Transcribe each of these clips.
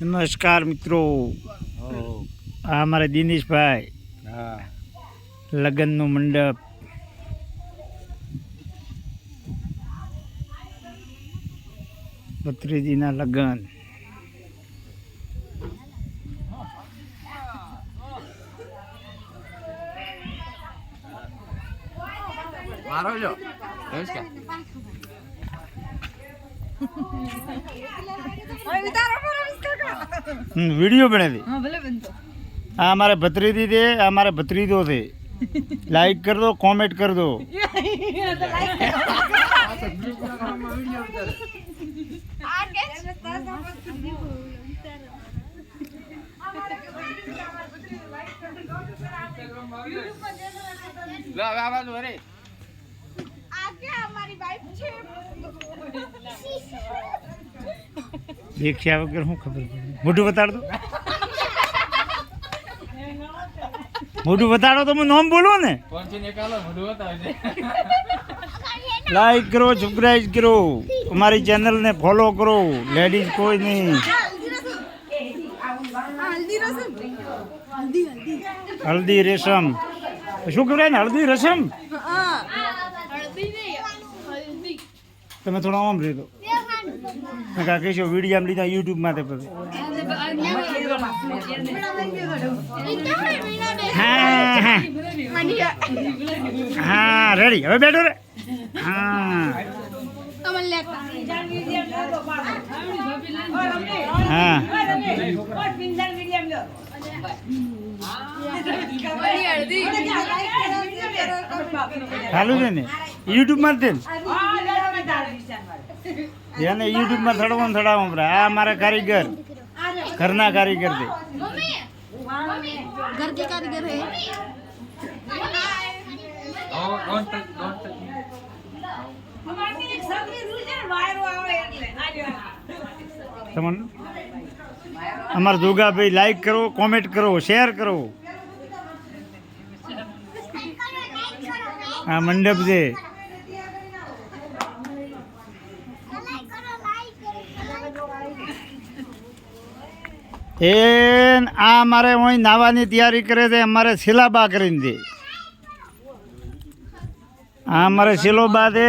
નમસ્કાર મિત્રો. હો આ અમારા દિનેશભાઈ લગ્નનું મંડપ. ભત્રીજીના લગ્ન. મારો જો. નમસ્કાર. વીડિયો બનાવી હા આ અમારે ભત્રીજી છે આ અમારે ભત્રીજો છે. લાઈક કર દો કોમેન્ટ કર દો. લો હવે વાઈફ વરે. દેખ્યા વગર શું ખબર પડે? મોઢું બતાડ દો મોઢું બતાડો તો હું નામ બોલું ને. લાઈક કરો સબસ્ક્રાઈબ કરો. અમારી ચેનલને ફોલો કરો. લેડીઝ કોઈ નહીં. હલ્દી રેશમ. શું કહેવાય ને? હલ્દી રસમ તમે થોડા આમ રહી દો કાકા કહીશો વીડિયો આમ લીધા યુટ્યુબમાં તે પછી હા રેડી હવે બેઠો રે. હા. હા. ચાલુ છે ને? યુટ્યુબમાં જ છે જેને યુટ્યુબમાં થડવો ને થડાવો આ મારા કારીગર. ઘરના કારીગર છે. ઘર કે કારીગર તમને અમારા દુર્ગાભાઈ લાઈક કરો કોમેન્ટ કરો શેર કરો. આ મંડપ છે. એ આ અમારે અહીં નાવાની તૈયારી કરે છે, અમારે સિલાબા કરીને દે આ અમારે સિલોબા છે,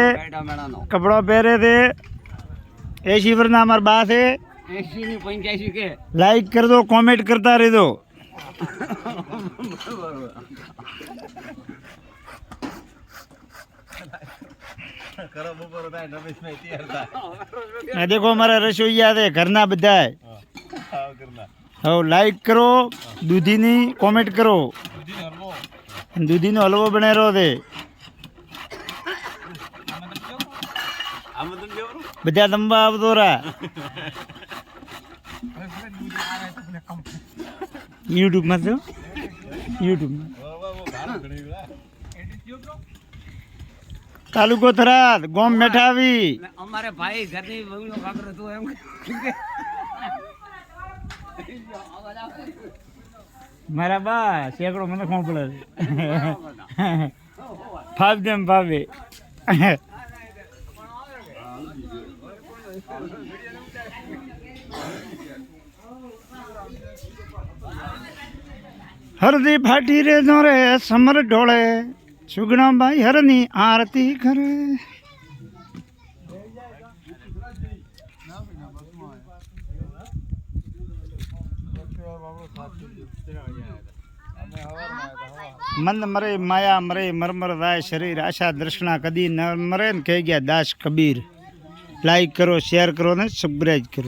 કપડો પહેરે છે એસી વર્ષના અમારા બા છે. 80 ની 85 કે લાઈક કરજો કોમેન્ટ કરતા રહેજો કરો બપોર થાય રમેશભાઈ તૈયાર થાય આ હવે લાઈક કરો, દૂધીની કોમેન્ટ કરો. દૂધીનો હલવો બનાવ્યો છે. બધા તંબા આવતો રા. યુટ્યુબમાં તો યુટ્યુબમાં તાલુકો થરાદ, ગોમ મેઠાવી. અમારે ભાઈ ઘરની કાકરો તો એમ મારા બા સેકડો મને કોણ પડે ફાવ જેમ ફાવે હરદી ફાટી રે દોરે સમર ઢોળે. સુગણા બાઈ હરની આરતી કરે. મન મરે માયા, મરે મરમર રાય શરીર. આશા દર્શના કદી ન મરે ને કહી ગયા દાસ કબીર. લાઈક કરો શેર કરો ને સબસ્ક્રાઈબ કરો.